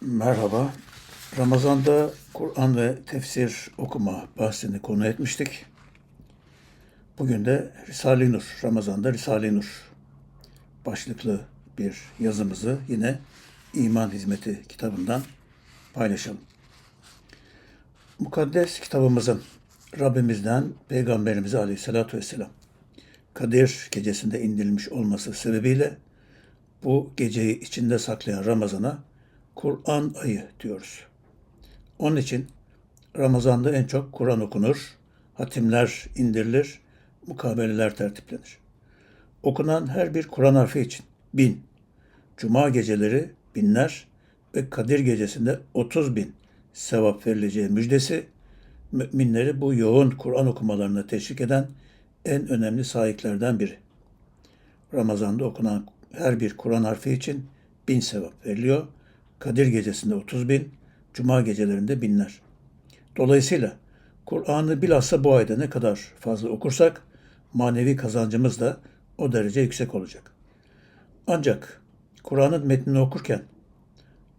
Merhaba. Ramazan'da Kur'an ve tefsir okuma bahsini konu etmiştik. Bugün de Risale-i Nur, Ramazan'da Risale-i Nur başlıklı bir yazımızı yine İman Hizmeti kitabından paylaşalım. Mukaddes kitabımızın Rabbimizden Peygamberimize Aleyhisselatü Vesselam Kadir gecesinde indirilmiş olması sebebiyle bu geceyi içinde saklayan Ramazan'a Kur'an ayı diyoruz. Onun için Ramazan'da en çok Kur'an okunur, hatimler indirilir, mukabeleler tertiplenir. Okunan her bir Kur'an harfi için bin, Cuma geceleri binler ve Kadir gecesinde 30 bin sevap verileceği müjdesi, müminleri bu yoğun Kur'an okumalarına teşvik eden en önemli sahiplerden biri. Ramazan'da okunan her bir Kur'an harfi için bin sevap veriliyor. Kadir gecesinde 30 bin, Cuma gecelerinde binler. Dolayısıyla Kur'an'ı bilhassa bu ayda ne kadar fazla okursak manevi kazancımız da o derece yüksek olacak. Ancak Kur'an'ın metnini okurken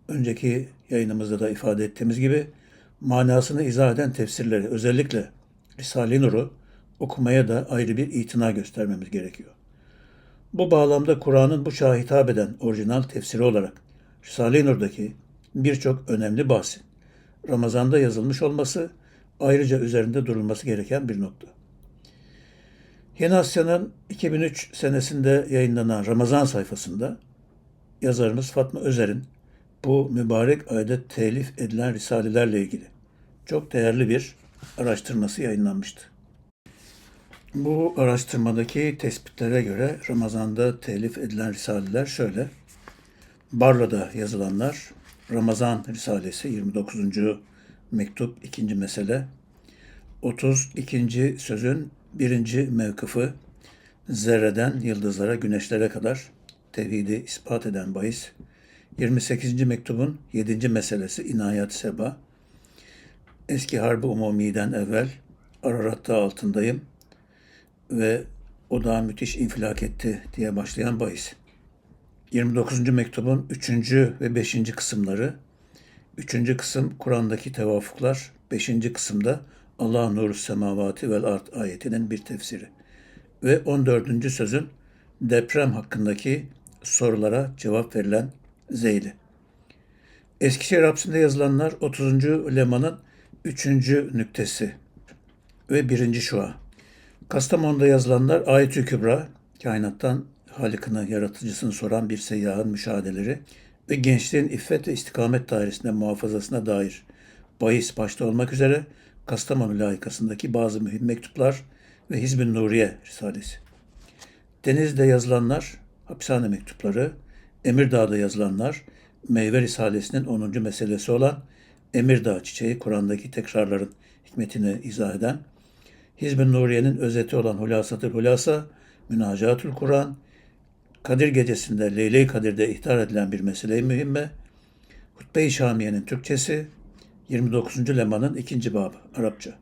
önceki yayınımızda da ifade ettiğimiz gibi manasını izah eden tefsirleri özellikle Risale-i Nur'u okumaya da ayrı bir itina göstermemiz gerekiyor. Bu bağlamda Kur'an'ın bu çağa hitap eden orijinal tefsiri olarak Risale-i Nur'daki birçok önemli bahsin Ramazan'da yazılmış olması ayrıca üzerinde durulması gereken bir nokta. Yeni Asya'nın 2003 senesinde yayınlanan Ramazan sayfasında yazarımız Fatma Özer'in bu mübarek ayda telif edilen risalelerle ilgili çok değerli bir araştırması yayınlanmıştı. Bu araştırmadaki tespitlere göre Ramazan'da telif edilen risaleler şöyle. Barla'da yazılanlar Ramazan Risalesi 29. mektup 2. mesele 32. sözün 1. mevkıfı zerreden yıldızlara, güneşlere kadar tevhidi ispat eden bahis 28. mektubun 7. meselesi inayat seba eski harbi umumiden evvel Ararat'ta altındayım ve o daha müthiş infilak etti diye başlayan bahis. 29. mektubun 3. ve 5. kısımları, 3. kısım Kur'an'daki tevafuklar, 5. kısımda Allah nuru semavati vel art ayetinin bir tefsiri ve 14. sözün deprem hakkındaki sorulara cevap verilen zeyli. Eskişehir hapsinde yazılanlar 30. lemanın 3. nüktesi ve 1. şua. Kastamonu'da yazılanlar Ayet-i Kübra, kainattan Halık'ını, yaratıcısını soran bir seyyahın müşahedeleri ve gençliğin iffet ve istikamet dairesinde muhafazasına dair bahis başta olmak üzere Kastamonu layıkasındaki bazı mühim mektuplar ve Hizb-i Nuriye Risalesi. Deniz'de yazılanlar, hapishane mektupları, Emirdağ'da yazılanlar, Meyve Risalesi'nin 10. meselesi olan Emirdağ çiçeği Kur'an'daki tekrarların hikmetini izah eden, Hizb-i Nuriye'nin özeti olan Hulasatül Hulasa, Münacatül Kur'an, Kadir gecesinde Leyle-i Kadir'de ihtar edilen bir mesele-i mühimme, Hutbe-i Şamiye'nin Türkçesi, 29. Leman'ın ikinci babı Arapça.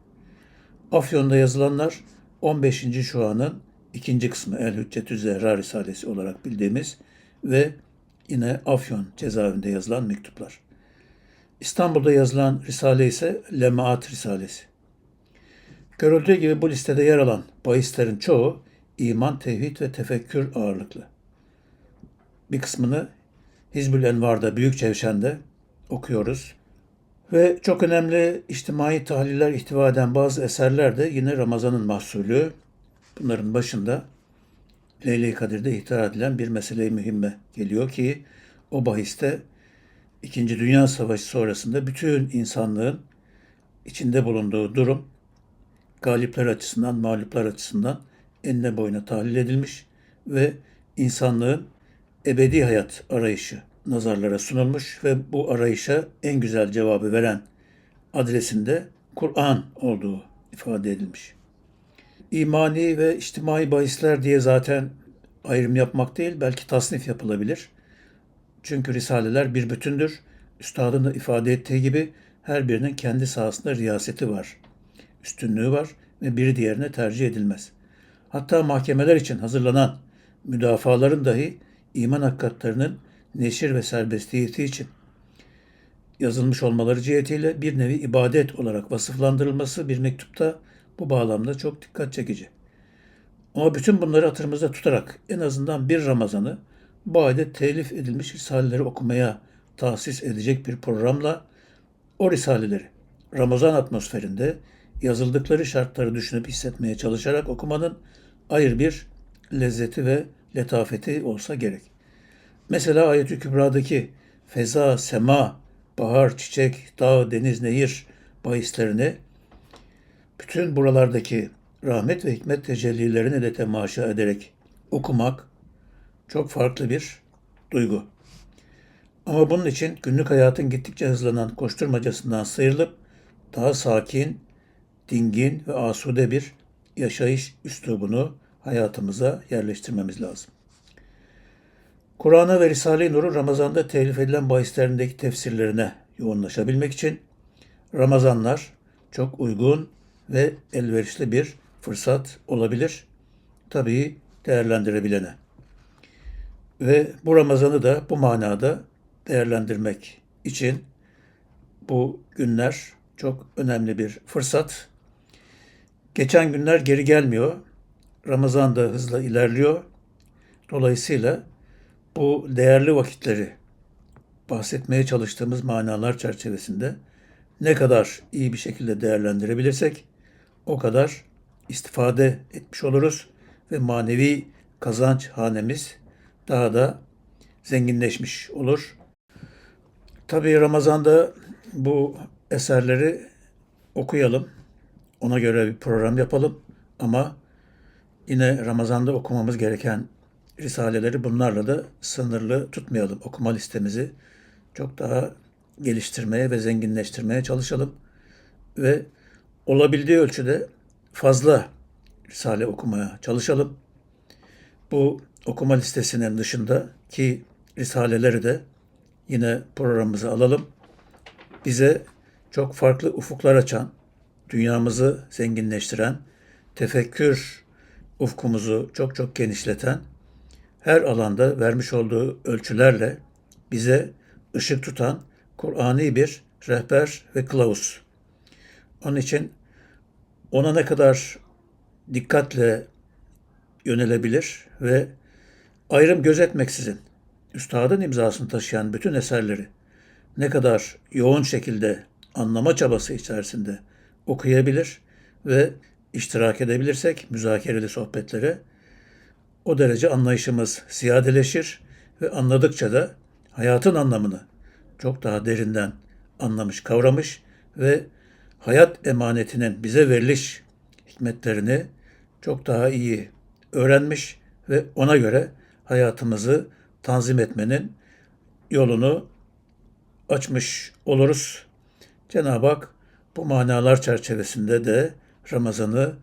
Afyon'da yazılanlar 15. Şua'nın ikinci kısmı El Hüccetü Zehra Risalesi olarak bildiğimiz ve yine Afyon cezaevinde yazılan mektuplar. İstanbul'da yazılan Risale ise Lemaat Risalesi. Görüldüğü gibi bu listede yer alan bahislerin çoğu iman, tevhid ve tefekkür ağırlıklı. Bir kısmını Hizbül Envar'da, Büyük Çevşen'de okuyoruz. Ve çok önemli içtimai tahliller ihtiva eden bazı eserler de yine Ramazan'ın mahsulü. Bunların başında Leyle-i Kadir'de ihtar edilen bir mesele-i mühimme geliyor ki o bahiste İkinci Dünya Savaşı sonrasında bütün insanlığın içinde bulunduğu durum galipler açısından, mağluplar açısından enine boyuna tahlil edilmiş ve insanlığın ebedi hayat arayışı nazarlara sunulmuş ve bu arayışa en güzel cevabı veren adresinde Kur'an olduğu ifade edilmiş. İmani ve içtimai bahisler diye zaten ayrım yapmak değil, belki tasnif yapılabilir. Çünkü risaleler bir bütündür. Üstadın da ifade ettiği gibi her birinin kendi sahasında riyaseti var, üstünlüğü var ve biri diğerine tercih edilmez. Hatta mahkemeler için hazırlanan müdafaların dahi iman hakikatlerinin neşir ve serbestiyeti için yazılmış olmaları cihetiyle bir nevi ibadet olarak vasıflandırılması bir mektupta bu bağlamda çok dikkat çekici. Ama bütün bunları hatırımızda tutarak en azından bir Ramazan'ı bu ayda telif edilmiş risaleleri okumaya tahsis edecek bir programla o risaleleri Ramazan atmosferinde yazıldıkları şartları düşünüp hissetmeye çalışarak okumanın ayrı bir lezzeti ve letafeti olsa gerek. Mesela Ayet-i Kübra'daki feza, sema, bahar, çiçek, dağ, deniz, nehir bahislerini bütün buralardaki rahmet ve hikmet tecellilerini de temaşa ederek okumak çok farklı bir duygu. Ama bunun için günlük hayatın gittikçe hızlanan koşturmacasından sıyrılıp daha sakin, dingin ve asude bir yaşayış üslubunu hayatımıza yerleştirmemiz lazım. Kur'an'a ve Risale-i Nur'un Ramazan'da telif edilen bahislerindeki tefsirlerine yoğunlaşabilmek için Ramazanlar çok uygun ve elverişli bir fırsat olabilir. Tabii değerlendirebilene. Ve bu Ramazan'ı da bu manada değerlendirmek için bu günler çok önemli bir fırsat. Geçen günler geri gelmiyor. Ramazan da hızla ilerliyor. Dolayısıyla bu değerli vakitleri bahsetmeye çalıştığımız manalar çerçevesinde ne kadar iyi bir şekilde değerlendirebilirsek o kadar istifade etmiş oluruz ve manevi kazanç hanemiz daha da zenginleşmiş olur. Tabii Ramazan'da bu eserleri okuyalım. Ona göre bir program yapalım ama yine Ramazan'da okumamız gereken risaleleri bunlarla da sınırlı tutmayalım. Okuma listemizi çok daha geliştirmeye ve zenginleştirmeye çalışalım. Ve olabildiği ölçüde fazla risale okumaya çalışalım. Bu okuma listesinin dışında ki risaleleri de yine programımıza alalım. Bize çok farklı ufuklar açan, dünyamızı zenginleştiren, tefekkür ufkumuzu çok çok genişleten, her alanda vermiş olduğu ölçülerle bize ışık tutan Kur'ani bir rehber ve kılavuz. Onun için ona ne kadar dikkatle yönelebilir ve ayrım gözetmeksizin üstadın imzasını taşıyan bütün eserleri ne kadar yoğun şekilde anlama çabası içerisinde okuyabilir ve iştirak edebilirsek müzakereli sohbetlere o derece anlayışımız ziyadeleşir ve anladıkça da hayatın anlamını çok daha derinden anlamış, kavramış ve hayat emanetinin bize veriliş hikmetlerini çok daha iyi öğrenmiş ve ona göre hayatımızı tanzim etmenin yolunu açmış oluruz. Cenab-ı Hak bu manalar çerçevesinde de Ramazan'ı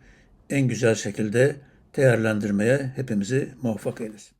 en güzel şekilde değerlendirmeye hepimizi muvaffak eylesin.